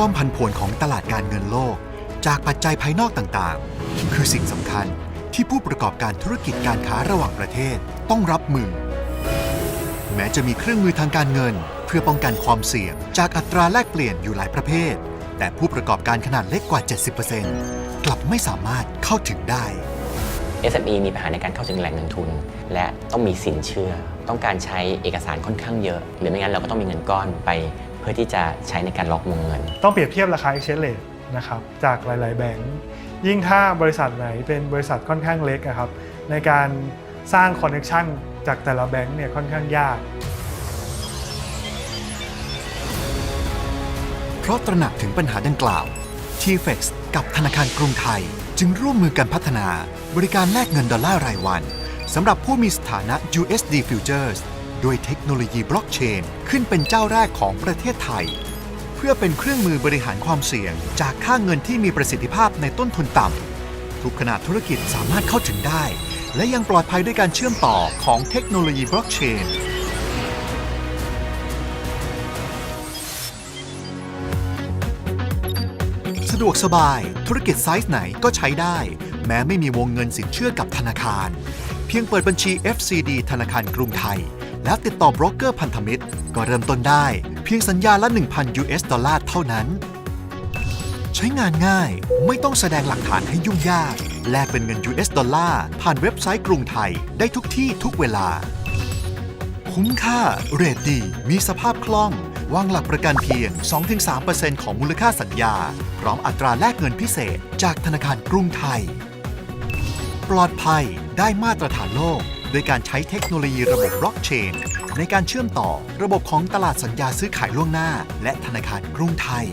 ความผันผวนของตลาดการเงินโลก จากปัจจัยภายนอกต่างๆ คือสิ่งสำคัญที่ผู้ประกอบการธุรกิจการค้าระหว่างประเทศต้องรับมือ แม้จะมีเครื่องมือทางการเงิน เพื่อป้องกันความเสี่ยง จากอัตราแลกเปลี่ยนอยู่หลายประเภท แต่ผู้ประกอบการขนาดเล็กกว่า 70%กลับไม่สามารถเข้าถึงได้ SME มีปัญหาในการเข้าถึงแหล่งเงินทุน และต้องมีสินเชื่อ ต้องการใช้เอกสารค่อนข้างเยอะ หรือไม่งั้นเราก็ต้องมีเงินก้อนไป พื่อที่จะใช้ในการล็อกวงเงิน ต้องเปรียบเทียบราคา exchange rate นะครับจากหลาย ๆ แบงก์ยิ่งถ้าบริษัทไหนเป็นบริษัทค่อนข้างเล็กอะครับในการสร้างคอนเน c t ชันจากแต่ละแบงก์เนี่ยค่อนข้างยาก เพราะตระหนักถึงปัญหาดังกล่าว t f e x กับธนาคารกรุงไทย จึงร่วมมือกันพัฒนา บริการแลกเงินดอลลาร์รายวันสำหรับผู้มีสถานะ USD Futures โดยเทคโนโลยีบล็อกเชน ขึ้นเป็นเจ้าแรกของประเทศไทย เพื่อเป็นเครื่องมือบริหารความเสี่ยง จากค่าเงินที่มีประสิทธิภาพในต้นทุนต่ำทุกขนาดธุรกิจสามารถเข้าถึงได้ และยังปลอดภัยด้วยการเชื่อมต่อของเทคโนโลยีบล็อกเชนสะดวกสบายธุรกิจไซส์ไหนก็ใช้ได้ แม้ไม่มีวงเงินสินเชื่อกับธนาคาร เพียงเปิดบัญชี FCD ธนาคารกรุงไทย แล้วติดต่อโบรกเกอร์พันธมิตร ก็เริ่มต้นได้ เพียงสัญญาละ 1,000 US ดอลลาร์เท่านั้น ใช้งานง่ายไม่ต้องแสดงหลักฐานให้ยุ่งยาก แลกเป็นเงิน US ดอลลาร์ผ่านเว็บไซต์กรุงไทยได้ทุกที่ทุกเวลา คุ้มค่า เรทดี มีสภาพคล่อง วางหลักประกันเพียง 2-3%ของมูลค่าสัญญา พร้อมอัตราแลกเงินพิเศษ จากธนาคารกรุงไทย ปลอดภัยได้มาตรฐานโลก โดยการใช้เทคโนโลยีระบบบล็อกเชน ในการเชื่อมต่อระบบของตลาดสัญญาซื้อขายล่วงหน้า และธนาคารกรุงไทย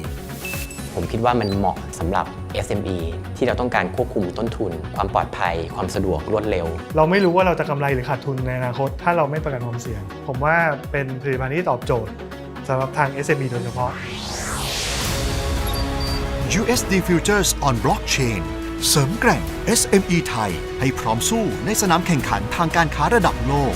ผมคิดว่ามันเหมาะสำหรับ SME ที่เราต้องการควบคุมต้นทุน ความปลอดภัย ความสะดวกรวดเร็ว เราไม่รู้ว่าเราจะกำไรหรือขาดทุนในอนาคต ถ้าเราไม่ประกันความเสี่ยง ผมว่าเป็นผลิตภัณฑ์ที่ตอบโจทย์สำหรับทาง SME โดยเฉพาะ USD Futures on Blockchain เสริมแกร่ง SME ไทยให้พร้อมสู้ในสนามแข่งขันทางการค้าระดับโลก